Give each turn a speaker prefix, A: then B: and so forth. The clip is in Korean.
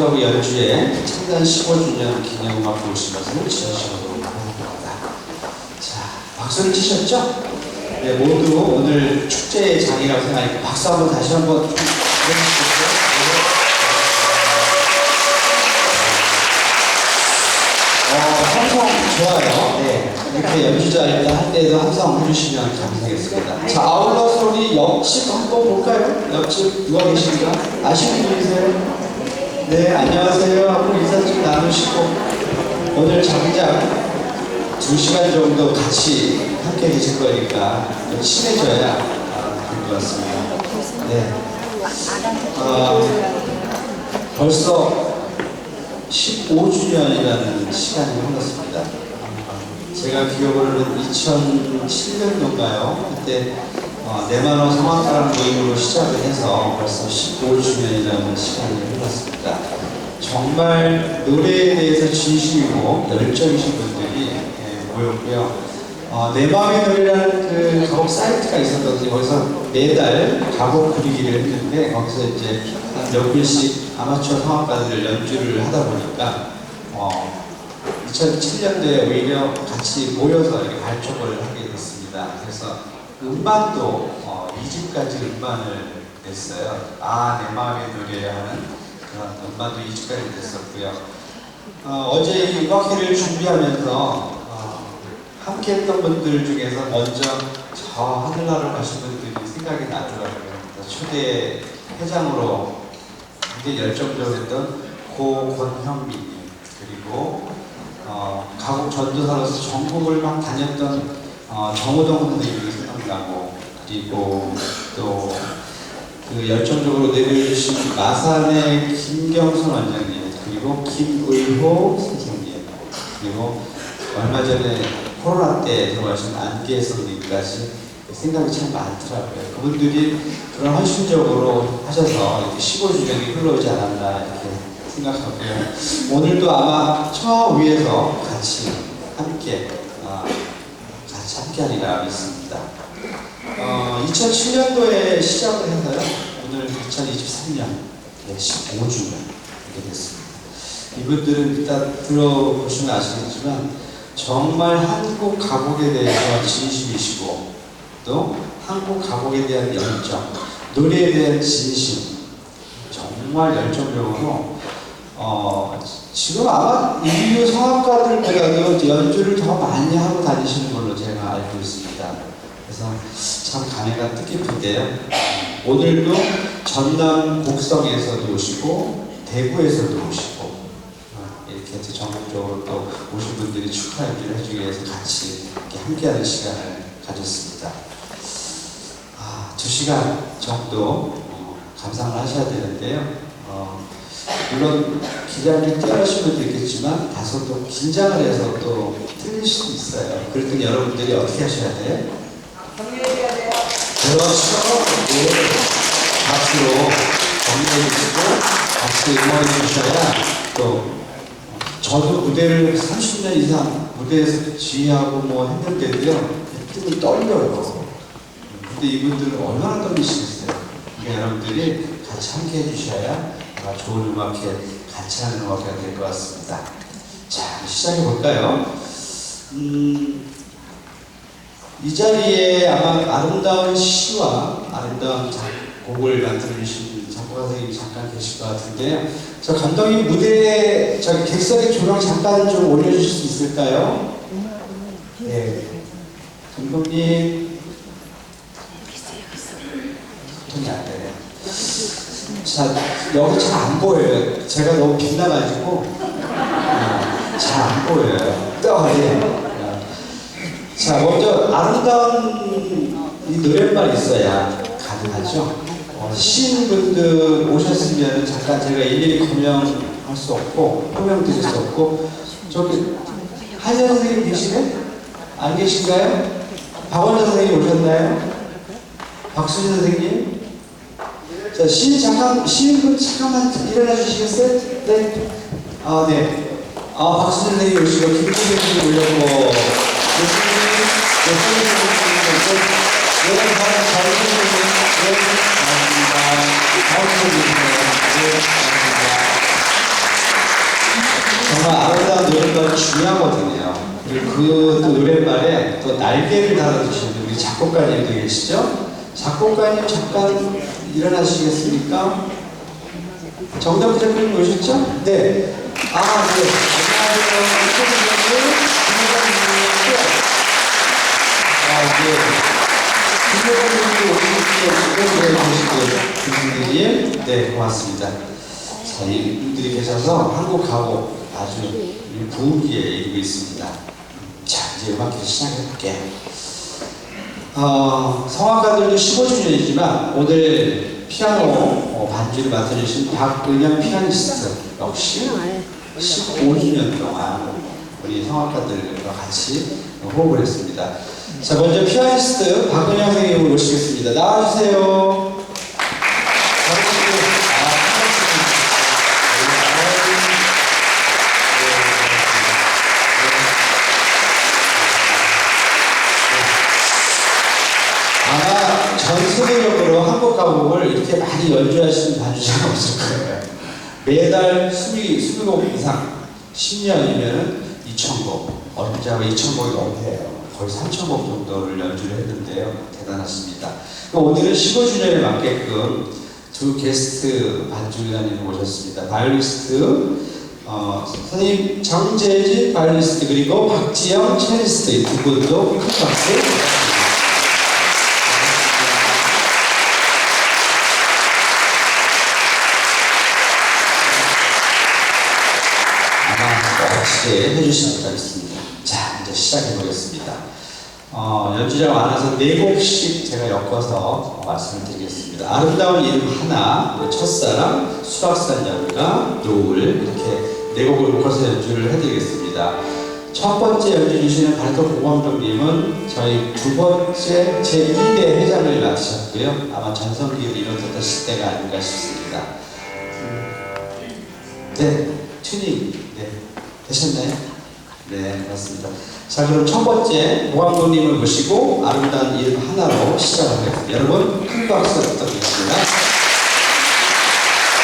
A: 오디오하고 연주회 창단 15주년 기념음악 보신 것을 진심으로 환영합니다. 자, 박수를 치셨죠? 네, 모두 오늘 축제의 장이라고 생각하니까 박수 한번 다시 한번? 어, 함성 좋아요. 네. 이렇게 연주자 일단 할 때도 함성 해주시면 감사하겠습니다. 자, 아울러서 우리 옆집 한번 볼까요? 옆집 누가 계신가? 아시는 분이세요? 네, 안녕하세요. 하고 인사 좀 나누시고 오늘 장작 두 시간 정도 같이 함께 계실 거니까 좀 친해져야 될것 같습니다. 네. 어, 벌써 15주년이라는 시간이 흘렀습니다. 제가 기억으로는 2007년도인가요? 그때 어, 내만호 성악가랑 모임으로 시작을 해서 벌써 15주년이라는 시간이 흘렀습니다. 정말 노래에 대해서 진심이고 열정이신 분들이 예, 모였고요. 어, 내 마음의 노래라는 그 작업 사이트가 있었거든요. 거기서 매달 작업 그리기를 했는데 거기서 이제 한몇 분씩 아마추어 성악가들 연주를 하다 보니까 어, 2007년도에 오히려 같이 모여서 이렇게 발족을 하게 됐습니다. 그래서 음반도 어, 2집까지 음반을 냈어요. 아, 내 마음의 노래 하는 그런 음반도 2집까지 냈었고요. 어, 어제 이 음악회를 준비하면서 어, 함께 했던 분들 중에서 먼저 저 하늘나라를 가신 분들이 생각이 나더라고요. 초대 회장으로 굉장히 열정적으로 했던 고 권형민님 그리고 어, 가곡 전도사로서 전국을 막 다녔던 어, 정호동 선생님이 생각나고 그리고 또 그 열정적으로 내려주신 마산의 김경선 원장님 그리고 김의호 선생님 그리고 얼마 전에 코로나 때 돌아가신 안계 선생님까지 생각이 참 많더라고요. 그분들이 그런 헌신적으로 하셔서 이렇게 15주년이 흘러오지 않았나 이렇게 생각하고요. 오늘도 아마 저 위에서 같이 함께 어, 같이 함께하리라 믿습니다. 어, 2007년도에 시작을 해서요. 오늘 2023년 15주년 이렇게 됐습니다. 이분들은 일단 들어보시면 아시겠지만 정말 한국 가곡에 대해서 진심이시고 또 한국 가곡에 대한 열정, 노래에 대한 진심 정말 열정적으로 어, 지금 아마 인류 성악가들 보다도 연주를 더 많이 하고 다니시는 걸로 제가 알고 있습니다. 그래서 참 감회가 뜻깊은데요. 오늘도 전남 곡성에서도 오시고 대구에서도 오시고 어, 이렇게 이제 전국적으로 또 오신 분들이 축하 연주를 해주기 위해서 같이 함께하는 시간을 가졌습니다. 아, 두 시간 정도 어, 감상을 하셔야 되는데요. 어, 물론 기량이 뛰어나신 분도 있겠지만 다소 또 긴장을 해서 또 틀릴 수도 있어요. 땐 여러분들이 어떻게 하셔야 돼요? 그렇죠. 네. 박수로 격려해 주시고 같이 응원해 주셔야 또 저도 무대를 30년 이상 무대에서 지휘하고 뭐 했는데 도요 뜨면 떨려요. 근데 이분들은 얼마나 떨리시겠어요. 그러니까 여러분들이 같이 함께 해주셔야 좋은 음악회 같이 하는 음악회가 될 것 같습니다. 자, 시작해 볼까요? 음, 이 자리에 아마 아름다운 시와 아름다운 곡을 만들어주신 작곡가 선생님이 잠깐 계실 것 같은데요. 저 감독님 무대에 저기 객석에 조명 잠깐 좀 올려주실 수 있을까요? 네. 감독님. 소통이 안 되네. 자, 여기 잘 안 보여요. 제가 너무 빛나가지고. 잘안 보여요. 떠요. 자, 먼저 아름다운 이 노랫말이 있어야 가능하죠. 어, 시인분들 오셨으면 잠깐 제가 일일이 거명할 수 없고 호명 드릴 수 없고 저기 한재 선생님 계시네? 안 계신가요? 박원자 선생님 오셨나요? 박수진 선생님? 자, 시인 잠깐, 시인분 잠깐만 일어나 주시겠어요? 네. 아, 네. 아, 박수진 선생님 오시고 김국현 선생님 오시고 정말 아름다운 노래가 중요하거든요. 그리고 그 노랫말에 또 날개를 달아주시는 우리 작곡가님도 계시죠? 작곡가님 잠깐 일어나시겠습니까? 정답 기자님 오셨죠? 네. 아, 네. 안녕하세요. 네. 김진님, 네, 고맙습니다. 자, 이분들이 계셔서 한국 가고 아주 부흥기에 이르고 있습니다. 자, 이제 음악회 시작해볼게요. 어, 성악가들도 15주년이지만 오늘 피아노 어, 반주를 맡아주신 박은영 피아니스트 역시 15주년 동안 우리 성악가들과 같이 호흡을 했습니다. 자, 먼저 피아니스트 박은영 선생님을 모시겠습니다. 나와주세요. 세계적으로 한국 가곡을 이렇게 많이 연주하시는 반주자가 없을 거예요. 매달 20, 20곡 이상, 10년이면 2,000곡, 언제가 2,000곡이 넘대요. 거의 3,000곡 정도를 연주를 했는데요. 대단하십니다. 오늘은 15주년에 맞게끔 두 게스트 반주단님을 모셨습니다. 바이올리스트 어, 선생님 정재진 바이올리스트 그리고 박지영 첼리스트 이두 분도 큰 박수 부탁드립니다. 멋지게 해주실 것 같습니다. 자, 이제 시작해 보겠습니다. 어, 연주자가 많아서 네 곡씩 제가 엮어서 어, 말씀을 드리겠습니다. 아름다운 이름 하나, 그 첫사랑, 수락산 연가, 노을 이렇게 네 곡을 묶어서 연주를 해드리겠습니다. 첫 번째 연주 주시는 발톱 고광덕님은 저희 두 번째 제2대 회장을 맡으셨고요. 아마 전성기를 이뤄졌던 시대가 아닌가 싶습니다. 네, 튜닝 네, 되셨나요? 네, 맞습니다. 자, 그럼 첫 번째 모감독님을 모시고 아름다운 이름 하나로 시작하겠습니다. 여러분 큰 박수 부탁드립니다.